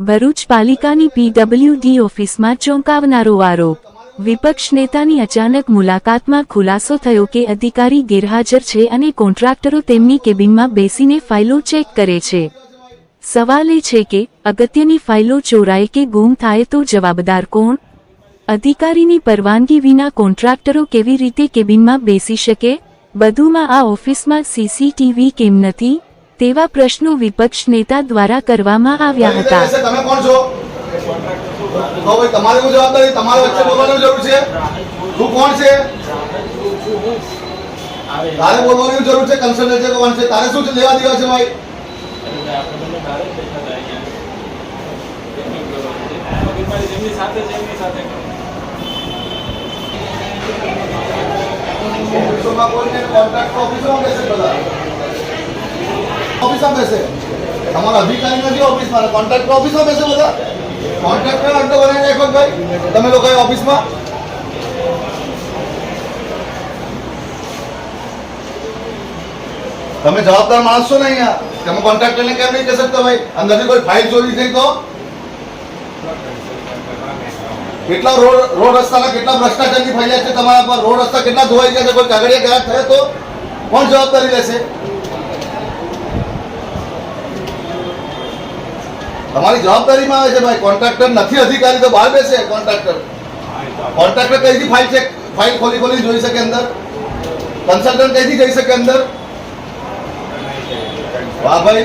ભરૂચ પાલિકાની પીડબ્લ્યુડી ઓફિસમાં ચોંકાવનારો આરોપ. વિપક્ષ નેતાની અચાનક મુલાકાતમાં ખુલાસો થયો કે અધિકારી ગેરહાજર છે અને કોન્ટ્રાક્ટરો તેમની કેબિનમાં બેસીને ફાઇલો ચેક કરે છે. સવાલ એ છે કે, અગત્યની ફાઇલો ચોરાય કે ગુમ થાય તો જવાબદાર કોણ? અધિકારીની પરવાનગી વિના કોન્ટ્રાક્ટરો કેવી રીતે કેબિનમાં બેસી શકે? બધુંમાં આ ઓફિસમાં સીસીટીવી કેમ નથી? તેવા પ્રશ્નો વિપક્ષ નેતા દ્વારા કરવામાં આવ્યા હતા. બેસે, તમે કોણ છો? તો ભાઈ તમારી શું જવાબદારી તમારે વચ્ચે બોલવાની જરૂર છે? તું કોણ છે? તારે બોલવાની જરૂર છે કન્સલ્ટન્ટ કોણ છે. તારે શું લેવા દેવા છે ભાઈ? ઓફિસોમાં કોઈ કોન્ટ્રાક્ટ ઓફિસમાં બેસે બધા ઓફિસમાં બેસે. તમારા અધિકારી નથી ઓફિસમાં કોન્ટ્રાક્ટર ઓફિસમાં બેસે બધા. કોન્ટ્રાક્ટર અડ્ડો બનાવી નાખો ભાઈ, તમે લોકો ઓફિસમાં? તમે જવાબદાર માણસ ને અહીંયા. તમે કોન્ટ્રાક્ટરને કેમ નહીં કહી શકતા ભાઈ? અંદરથી કોઈ ફાઇલ ચોરી થઈ તો? કેટલા રોડ રોડ રસ્તાના કેટલા ભ્રષ્ટાચારની ફાઇલ છે તમારા પર? રોડ રસ્તા કેટલા ધોવાઈ ગયા છે? કોઈ કાગળિયા ગયા થયો તો? કોણ જવાબદારી લેશે? તમારી જવાબદારીમાં આવે છે ભાઈ. કોન્ટ્રાક્ટર નથી અધિકારી તો બહાર બેસે કોન્ટ્રાક્ટર કોન્ટ્રાક્ટર કઈથી ફાઇલ ચેક ફાઇલ ખોલી ખોલી જોઈ શકે અંદર. કન્સલ્ટન્ટ કઈથી જઈ શકે અંદર? વાહ ભાઈ.